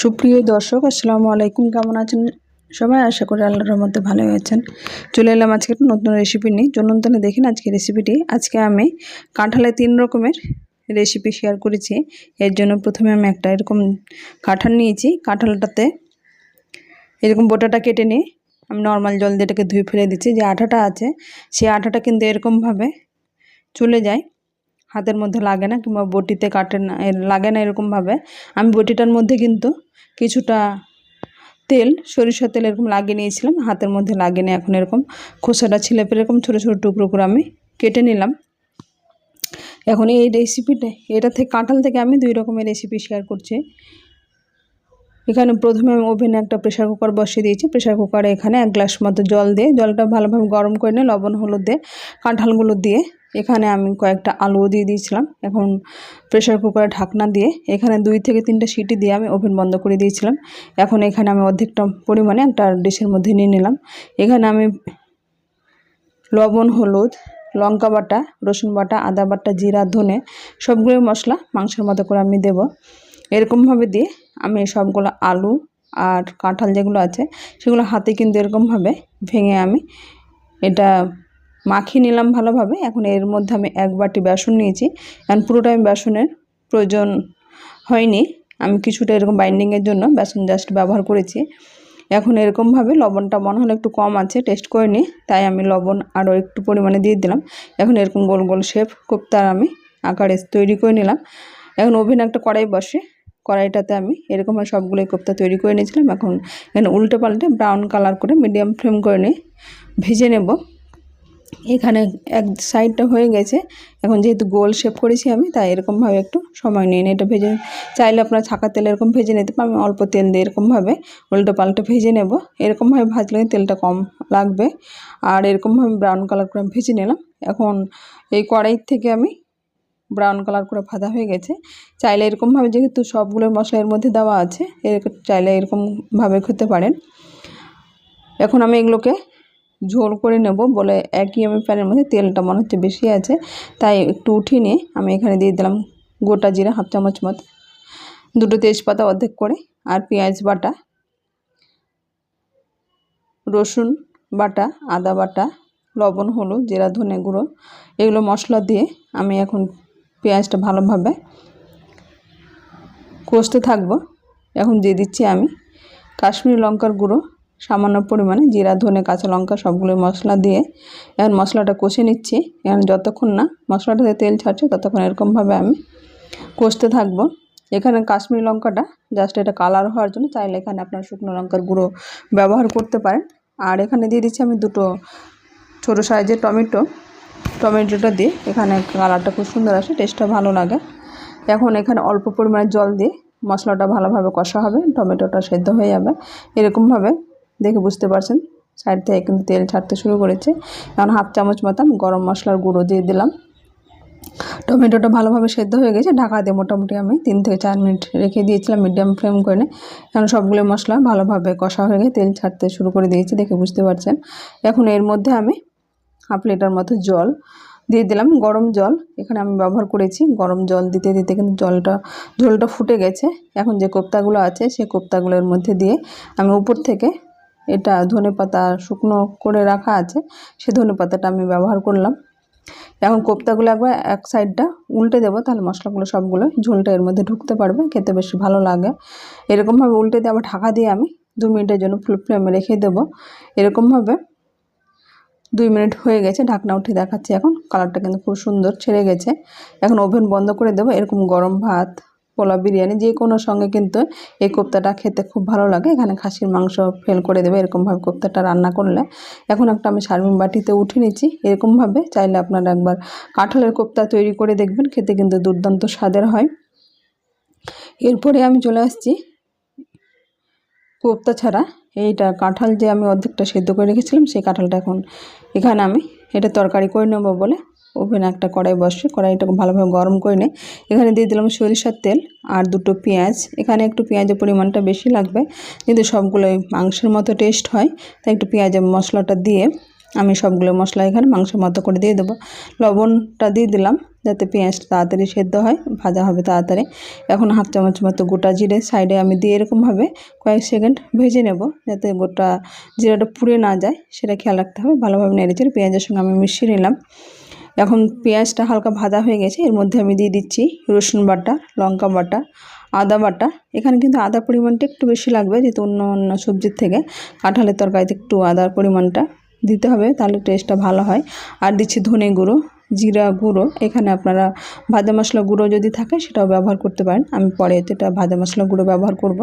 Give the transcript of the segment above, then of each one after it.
সুপ্রিয় দর্শক, আসসালামু আলাইকুম। কেমন আছেন সবাই? আশা করি আল্লাহর মধ্যে ভালোই আছেন। চলে এলাম আজকে একটা নতুন রেসিপি নিয়ে। চলুন তাহলে দেখেন আজকে রেসিপিটি আজকে আমি কাঁঠালে তিন রকমের রেসিপি শেয়ার করেছি। এর জন্য প্রথমে আমি একটা এরকম কাঁঠাল নিয়েছি। কাঁঠালটাতে এরকম বোটাটা কেটে নিয়ে আমি নর্মাল জল দিয়ে এটাকে ধুয়ে ফেলে দিচ্ছি। যে আঠাটা আছে সেই আঠাটা কিন্তু এরকমভাবে চলে যায়। হাতের মধ্যে লাগে না কিংবা বটিতে কাটে না লাগে না এরকমভাবে আমি বটিটার মধ্যে কিন্তু কিছুটা তেল, সরিষার তেল এরকম লাগিয়ে নিয়েছিলাম, হাতের মধ্যে লাগিয়ে নিয়ে এখন এরকম। খোসাটা ছিলে এরকম ছোটো ছোটো টুকরো করে আমি কেটে নিলাম। এখন এই রেসিপিটা এটা থেকে কাঁঠাল থেকে আমি দুই রকমের রেসিপি শেয়ার করছি। এখানে প্রথমে আমি ওভেনে একটা প্রেশার কুকার বসিয়ে দিয়েছি। প্রেশার কুকারে এখানে এক গ্লাস মতো জল দিয়ে, জলটা ভালোভাবে গরম করে নিয়ে লবণ, হলুদ দিয়ে কাঁঠালগুলো দিয়ে এখানে আমি কয়েকটা আলুও দিয়ে দিয়েছিলাম। এখন প্রেশার কুকারে ঢাকনা দিয়ে এখানে দুই থেকে তিনটা সিটি দিয়ে আমি ওভেন বন্ধ করে দিয়েছিলাম। এখন এখানে আমি অর্ধেকটা পরিমাণে একটা ডিশের মধ্যে নিয়ে নিলাম। এখানে আমি লবণ, হলুদ, লঙ্কা বাটা, রসুন বাটা, আদা বাটা, জিরা, ধনে সবগুলো মশলা মাংসের মতো করে আমি দেব। এরকমভাবে দিয়ে আমি সবগুলো আলু আর কাঁঠাল যেগুলো আছে সেগুলো হাতে কিন্তু এরকমভাবে ভেঙে আমি এটা মাখিয়ে নিলাম ভালোভাবে। এখন এর মধ্যে আমি এক বাটি বেসন নিয়েছি। এখন পুরোটা আমি বেসনের প্রয়োজন হয়নি। আমি কিছুটা এরকম বাইন্ডিংয়ের জন্য বেসন জাস্ট ব্যবহার করেছি। এখন এরকমভাবে লবণটা মনে হলো একটু কম আছে টেস্ট করে নিই তাই আমি লবণ আরও একটু পরিমাণে দিয়ে দিলাম। এখন এরকম গোল গোল শেপ কোপ্তার আমি আকারে তৈরি করে নিলাম। এখন ওভেন একটা কড়াই বসে, কড়াইটাতে আমি এরকমভাবে সবগুলোই কোপ্তা তৈরি করে নিয়েছিলাম। এখন, এখানে উল্টে পাল্টে ব্রাউন কালার করে মিডিয়াম ফ্লেম করে নিয়ে ভেজে নেব। এখানে এক সাইডটা হয়ে গেছে। এখন যেহেতু গোল শেপ করেছি আমি, তাই এরকমভাবে একটু সময় নিয়ে এটা ভেজে চাইলে আপনার ছাকা তেল এরকম ভেজে নিতে পারেন, আমি অল্প তেল দিয়ে এরকমভাবে উল্টো পাল্টে ভেজে নেব। এরকমভাবে ভাজলে তেলটা কম লাগবে। আর এরকমভাবে ব্রাউন কালার করে ভেজে নিলাম। এখন এই কড়াই থেকে আমি ব্রাউন কালার করে ভাজা হয়ে গেছে। চাইলে এরকমভাবে যেহেতু সবগুলো মশলা এর মধ্যে দেওয়া আছে এরকম চাইলে এরকমভাবে খেতে পারেন। এখন আমি এগুলোকে ঝোল করে নেব বলে একই আমি প্যানের মধ্যে তেলটা মনে হচ্ছে বেশি আছে, তাই একটু উঠিয়ে নিয়ে আমি এখানে দিয়ে দিলাম গোটা জিরা হাফ চামচ মতো। দুটো তেজপাতা অর্ধেক করে আর পেঁয়াজ বাটা, রসুন বাটা, আদা বাটা, লবণ, হলুদ, জিরা, ধনে গুঁড়ো, এগুলো মশলা দিয়ে আমি এখন পেঁয়াজটা ভালোভাবে কষতে থাকব। এখন দিয়ে দিচ্ছি আমি কাশ্মীরি লঙ্কার গুঁড়ো সামান্য পরিমাণে জিরা, ধনে, কাঁচা লঙ্কা সবগুলো মশলা দিয়ে এখন মশলাটা কষে নিচ্ছি। এখন যতক্ষণ না মশলাটাতে তেল ছাড়ছে ততক্ষণ এরকমভাবে আমি কষতে থাকব। এখানে কাশ্মীরি লঙ্কাটা জাস্ট এটা কালার হওয়ার জন্য চাইলে এখানে আপনার শুকনো লঙ্কার গুঁড়ো ব্যবহার করতে পারেন। আর এখানে দিয়ে দিচ্ছি আমি দুটো ছোটো সাইজের টমেটো। টমেটোটা দিয়ে এখানে কালারটা খুব সুন্দর আসে টেস্টটা ভালো লাগে। এখন এখানে অল্প পরিমাণে জল দিয়ে মশলাটা ভালোভাবে কষা হবে, টমেটোটা সেদ্ধ হয়ে যাবে। এরকমভাবে দেখে বুঝতে পারছেন? সাইড থেকে কিন্তু তেল ছাড়তে শুরু করেছে। এখন হাফ চামচ মতন গরম মশলার গুঁড়ো দিয়ে দিলাম। টমেটোটা ভালোভাবে সেদ্ধ হয়ে গেছে। ঢাকা দিয়ে মোটামুটি আমি তিন থেকে চার মিনিট রেখে দিয়েছিলাম মিডিয়াম ফ্লেম করে। এখন সবগুলো মশলা ভালোভাবে কষা হয়ে গেছে, তেল ছাড়তে শুরু করে দিয়েছি, দেখে বুঝতে পারছেন। এখন এর মধ্যে আমি হাফ লিটার মতো জল দিয়ে দিলাম, গরম জল। এখানে আমি ব্যবহার করেছি গরম জল দিতে দিতে কিন্তু জলটা, ঝোলটা ফুটে গেছে। এখন যে কোপ্তাগুলো আছে সেই কোপ্তাগুলোর মধ্যে দিয়ে আমি উপর থেকে এটা ধনে পাতা শুকনো করে রাখা আছে, সে ধনে পাতাটা আমি ব্যবহার করলাম। এখন কোপ্তাগুলো একবার এক সাইডটা উল্টে দেবো, তাহলে মশলাগুলো সবগুলো ঝোলটা এর মধ্যে ঢুকতে পারবে, খেতে বেশি ভালো লাগে। এরকমভাবে উল্টে দিয়ে আবার ঢাকা দিয়ে আমি দু মিনিটের জন্য ফুল ফ্লেমে রেখে দেবো। এরকমভাবে দুই মিনিট হয়ে গেছে, ঢাকনা উঠে দেখাচ্ছি এখন, কালারটা কিন্তু খুব সুন্দর ছেড়ে গেছে। এখন ওভেন বন্ধ করে দেবো, এরকম গরম ভাত পোলা বিরিয়ানি, যে কোনো সঙ্গে কিন্তু এই কোপ্তাটা খেতে খুব ভালো লাগে। এখানে খাসির মাংস ফেল করে দেবে, এরকমভাবে কোপ্তাটা রান্না করলে। এখন একটা আমি সার্ভিং বাটিতে উঠে নিচ্ছি। এরকমভাবে চাইলে আপনারা একবার কাঁঠালের কোপ্তা তৈরি করে দেখবেন, খেতে কিন্তু দুর্দান্ত স্বাদের হয়। এরপরে আমি চলে আসছি কোপ্তা ছাড়া। এইটা কাঁঠাল যে আমি অর্ধেকটা সেদ্ধ করে রেখেছিলাম, সেই কাঁঠালটা এখন এখানে আমি এটা তরকারি করে নেব বলে ওভেনে একটা কড়াই বসে কড়াইটা ভালোভাবে গরম করে নে এখানে দিয়ে দিলাম সরিষার তেল আর দুটো পেঁয়াজ। এখানে একটু পেঁয়াজের পরিমাণটা বেশি লাগবে কিন্তু সবগুলোই মাংসের মতো টেস্ট হয়, তাই একটু পেঁয়াজের মশলাটা দিয়ে আমি সবগুলো মশলা এখানে মাংসের মতো করে দিয়ে দেবো। লবণটা দিয়ে দিলাম যাতে পেঁয়াজটা তাড়াতাড়ি সেদ্ধ হয়, ভাজা হবে তাড়াতাড়ি। এখন হাফ চামচ মতো গোটা জিরে সাইডে আমি দিয়ে এরকমভাবে কয়েক সেকেন্ড ভেজে নেব, যাতে গোটা জিরাটা পুড়ে না যায়, সেটা খেয়াল রাখতে হবে। ভালোভাবে নেড়েচেড়ে পেঁয়াজের সঙ্গে আমি মিশিয়ে নিলাম। এখন পেঁয়াজটা হালকা ভাজা হয়ে গেছে, এর মধ্যে আমি দিয়ে দিচ্ছি রসুন বাটা, লঙ্কা বাটা, আদা বাটা। এখানে কিন্তু আদার পরিমাণটা একটু বেশি লাগবে, যেহেতু অন্য অন্য সবজির থেকে। কাঁঠালের তরকারিতে একটু আদার পরিমাণটা দিতে হবে, তাহলে টেস্টটা ভালো হয়। আর দিচ্ছি ধনে গুঁড়ো, জিরা গুঁড়ো। এখানে আপনারা ভাজা মশলা গুঁড়ো যদি থাকে, সেটাও ব্যবহার করতে পারেন। আমি পরে এটা ভাজা মশলা গুঁড়ো ব্যবহার করব।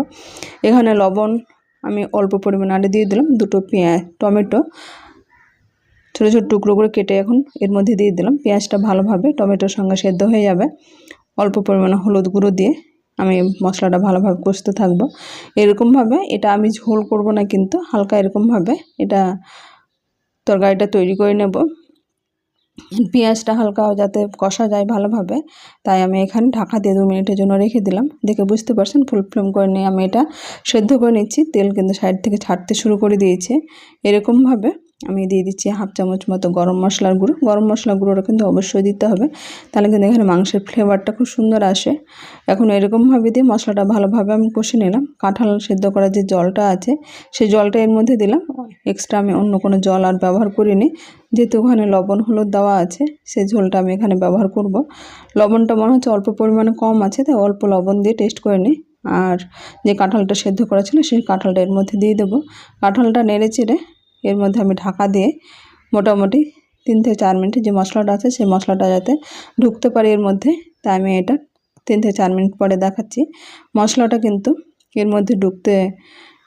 এখানে লবণ আমি অল্প পরিমাণে আলু দিয়ে দিলাম, দুটো পেঁয়াজ, টমেটো। ছোটো ছোটো টুকরো করে কেটে এখন এর মধ্যে দিয়ে দিলাম। পেঁয়াজটা ভালোভাবে টমেটোর সঙ্গে সেদ্ধ হয়ে যাবে। অল্প পরিমাণে হলুদ গুঁড়ো দিয়ে আমি মশলাটা ভালোভাবে কষতে থাকব। এরকমভাবে এটা আমি ঝোল করব না কিন্তু হালকা এরকমভাবে এটা তরকারিটা তৈরি করে নেব। পেঁয়াজটা হালকা যাতে কষা যায় ভালোভাবে, তাই আমি এখানে ঢাকা দিয়ে দু মিনিটের জন্য রেখে দিলাম। দেখে বুঝতে পারছেন, ফুল ফ্লেম করে নিয়ে আমি এটা সেদ্ধ করে নিচ্ছি। তেল কিন্তু সাইড থেকে ছাড়তে শুরু করে দিয়েছে। এরকমভাবে আমি দিয়ে দিচ্ছি হাফ চামচ মতো গরম মশলার গুঁড়ো। গরম মশলা গুঁড়োটা কিন্তু অবশ্যই দিতে হবে। তাহলে কিন্তু এখানে মাংসের ফ্লেভারটা খুব সুন্দর আসে। এখন এরকমভাবে দিয়ে মশলাটা ভালোভাবে আমি কষে নিলাম। কাঁঠাল সেদ্ধ করার যে জলটা আছে, সেই জলটা এর মধ্যে দিলাম। এক্সট্রা আমি অন্য কোনো জল আর ব্যবহার করিনি। যেহেতু ওখানে লবণ, হলুদ দেওয়া আছে, সেই ঝোলটা আমি এখানে ব্যবহার করব। লবণটা মনে হচ্ছে অল্প পরিমাণে কম আছে, তাই অল্প লবণ দিয়ে টেস্ট করে নিই আর যে কাঁঠালটা সেদ্ধ করা ছিল, সেই কাঁঠালটা এর মধ্যে দিয়ে দেবো। কাঁঠালটা নেড়ে চেড়ে এর মধ্যে আমি ঢাকা দিয়ে মোটামুটি তিন থেকে চার মিনিট যে মশলাটা আছে, সেই মশলাটা যাতে ঢুকতে পারে এর মধ্যে তাই আমি এটা তিন থেকে চার মিনিট পরে দেখাচ্ছি। মশলাটা কিন্তু এর মধ্যে ঢুকতে,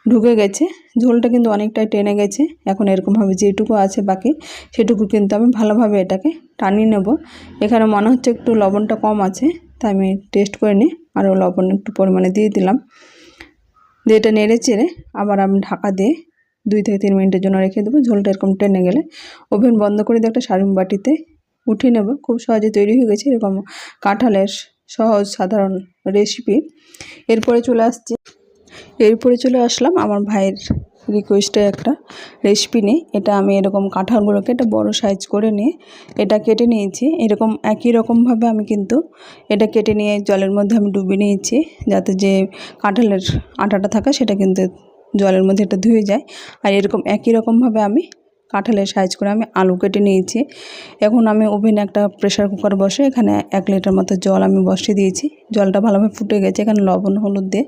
ঢুকে গেছে। ঝোলটা কিন্তু অনেকটাই টেনে গেছে। এখন এরকমভাবে যেটুকু আছে বাকি, সেটুকু কিন্তু আমি ভালোভাবে এটাকে টানিয়ে নেব। এখানে মনে হচ্ছে একটু লবণটা কম আছে তাই আমি টেস্ট করে নিই। আরও লবণ একটু পরিমাণে দিয়ে দিলাম। দিয়ে এটা নেড়ে চেড়ে আবার আমি ঢাকা দিয়ে দুই থেকে তিন মিনিটের জন্য রেখে দেবো। ঝোলটা এরকম টেনে গেলে ওভেন বন্ধ করে দিয়ে একটা সারিম বাটিতে উঠিয়ে নেব। খুব সহজে তৈরি হয়ে গেছে এরকম কাঁঠালের সহজ সাধারণ রেসিপি এরপরে চলে আসছে। এরপরে চলে আসলাম আমার ভাইয়ের রিকোয়েস্টে একটা রেসিপি নিয়ে। এটা আমি এরকম কাঁঠালগুলোকে একটা বড় সাইজ করে নিয়ে এটা কেটে নিয়েছি। এরকম একই রকমভাবে আমি কিন্তু এটা কেটে নিয়ে জলের মধ্যে আমি ডুবিয়ে নিয়েছি যাতে যে কাঁঠালের আটাটা থাকে সেটা কিন্তু জলের মধ্যে এটা ধুয়ে যায়। আর এরকম একই রকমভাবে আমি কাঁঠালের সাইজ করে আমি আলু কেটে নিয়েছি। এখন আমি ওভেনে একটা প্রেশার কুকার বসে, এখানে এক লিটার মতো জল আমি বসিয়ে দিয়েছি। জলটা ভালোভাবে ফুটে গেছে, এখানে লবণ, হলুদ দিয়ে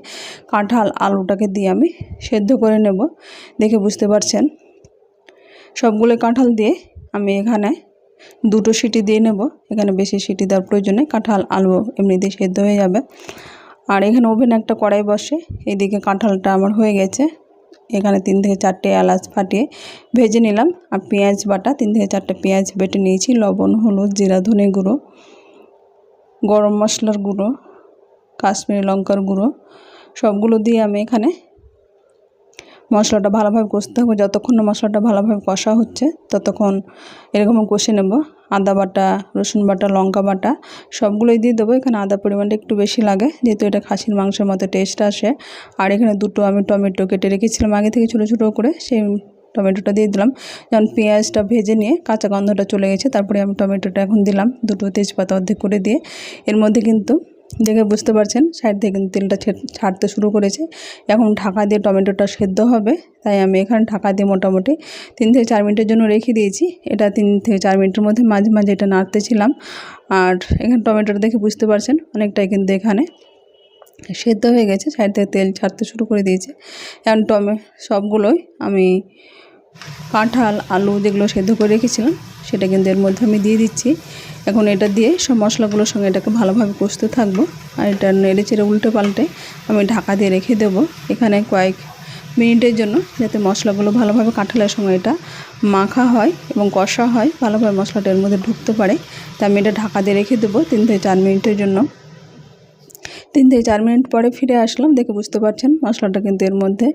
কাঁঠাল আলুটাকে দিয়ে আমি সেদ্ধ করে নেব। দেখে বুঝতে পারছেন? সবগুলো কাঁঠাল দিয়ে আমি এখানে দুটো সিটি দিয়ে নেব। এখানে বেশি সিটি দেওয়ার প্রয়োজনে কাঁঠাল, আলু এমনিতে সেদ্ধ হয়ে যাবে। আর এখানে ওভেন একটা কড়াই বসে, এদিকে কাঁঠালটা আমার হয়ে গেছে। এখানে তিন থেকে চারটে এলাচ ফাটিয়ে ভেজে নিলাম আর পেঁয়াজ বাটা, তিন থেকে চারটে পেঁয়াজ বেটে নিয়েছি, লবণ, হলুদ, জিরা, ধনে গুঁড়ো, গরম মশলার গুঁড়ো, কাশ্মীরি লঙ্কার গুঁড়ো, সবগুলো দিয়ে আমি এখানে মশলাটা ভালোভাবে কষতে হবে। যতক্ষণ না মশলাটা ভালোভাবে কষা হচ্ছে, ততক্ষণ এরকম কষে নেব। আদা বাটা, রসুন বাটা, লঙ্কা বাটা, সবগুলোই দিয়ে দেবো। এখানে আদা পরিমাণটা একটু বেশি লাগে, যেহেতু এটা খাসির মাংসের মতো টেস্ট আসে। আর এখানে দুটো আমি টমেটো কেটে রেখেছিলাম আগে থেকে ছোটো ছোটো করে, সেই টমেটোটা দিয়ে দিলাম। যখন পেঁয়াজটা ভেজে নিয়ে কাঁচা গন্ধটা চলে গেছে, তারপরে আমি টমেটোটা এখন দিলাম দুটো তেজপাতা অর্ধেক করে দিয়ে। এর মধ্যে কিন্তু দেখে বুঝতে পারছেন, সাইড থেকে কিন্তু তেলটা ছাড়তে শুরু করেছে। এখন ঢাকা দিয়ে টমেটোটা সেদ্ধ হবে, তাই আমি এখানে ঢাকা দিয়ে মোটামুটি তিন থেকে চার মিনিটের জন্য রেখে দিয়েছি। এটা তিন থেকে চার মিনিটের মধ্যে মাঝে মাঝে এটা নাড়তেছিলাম। আর এখানে টমেটোটা দেখে বুঝতে পারছেন, অনেকটাই কিন্তু এখানে সেদ্ধ হয়ে গেছে, সাইড থেকে তেল ছাড়তে শুরু করে দিয়েছে। এখন টমে, সবগুলোই আমি কাঁঠাল, আলু যেগুলো সেদ্ধ করে রেখেছিলাম, সেটা কিন্তু এর মধ্যে আমি দিয়ে দিচ্ছি। এখন এটা দিয়ে সব মশলাগুলোর সঙ্গে এটাকে ভালোভাবে কষতে থাকব, আর এটা নেড়ে চেড়ে উল্টে পাল্টে আমি ঢাকা দিয়ে রেখে দেবো এখানে কয়েক মিনিটের জন্য, যাতে মশলাগুলো ভালোভাবে কাঁঠালের সঙ্গে এটা মাখা হয় এবং কষা হয়, ভালোভাবে মশলাটা এর মধ্যে ঢুকতে পারে। তা আমি এটা ঢাকা দিয়ে রেখে দেবো তিন থেকে চার মিনিটের জন্য। তিন থেকে চার মিনিট পরে ফিরে আসলাম, দেখে বুঝতে পারছেন মশলাটা কিন্তু এর মধ্যে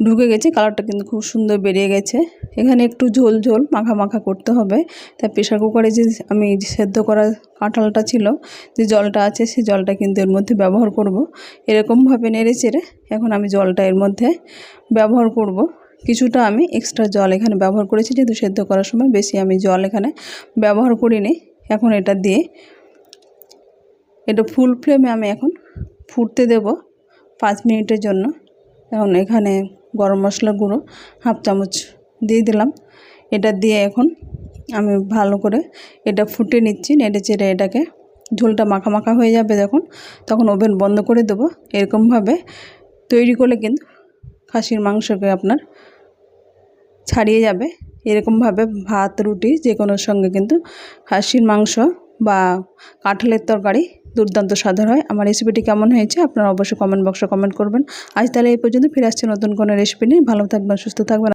ঢুকে গেছে, কালারটা কিন্তু খুব সুন্দর বেরিয়ে গেছে এখানে একটু ঝোল ঝোল মাখা মাখা করতে হবে তাই প্রেশার কুকারে যে আমি সেদ্ধ করা কাঁঠালটা ছিল, যে জলটা আছে সেই জলটা কিন্তু এর মধ্যে ব্যবহার করব। এরকমভাবে নেড়ে চেড়ে এখন আমি জলটা এর মধ্যে ব্যবহার করব। কিছুটা আমি এক্সট্রা জল এখানে ব্যবহার করেছি, যেহেতু সেদ্ধ করার সময় বেশি আমি জল এখানে ব্যবহার করিনি এখন এটা দিয়ে এটা ফুল ফ্লেমে আমি এখন ফুটতে দেব পাঁচ মিনিটের জন্য এখন এখানে গরম মশলা গুঁড়ো হাফ চামচ দিয়ে দিলাম। এটা দিয়ে এখন আমি ভালো করে এটা ফুটে নিচ্ছি, নেড়ে চেড়ে এটাকে ঝোলটা মাখা মাখা হয়ে যাবে যখন, তখন ওভেন বন্ধ করে দেবো। এরকমভাবে তৈরি করলে কিন্তু খাসির মাংসকে আপনার ছাড়িয়ে যাবে। এরকমভাবে ভাত, রুটি যে কোনো সঙ্গে কিন্তু খাসির মাংস বা কাঁঠালের তরকারি দুর্দান্ত স্বাদের হয়। আমার রেসিপিটি কেমন হয়েছে আপনারা অবশ্যই কমেন্ট বক্সে কমেন্ট করবেন। আজ তাহলে এই পর্যন্ত, ফিরে আসছে নতুন কোনো রেসিপি নিয়ে। ভালো থাকবেন, সুস্থ থাকবেন।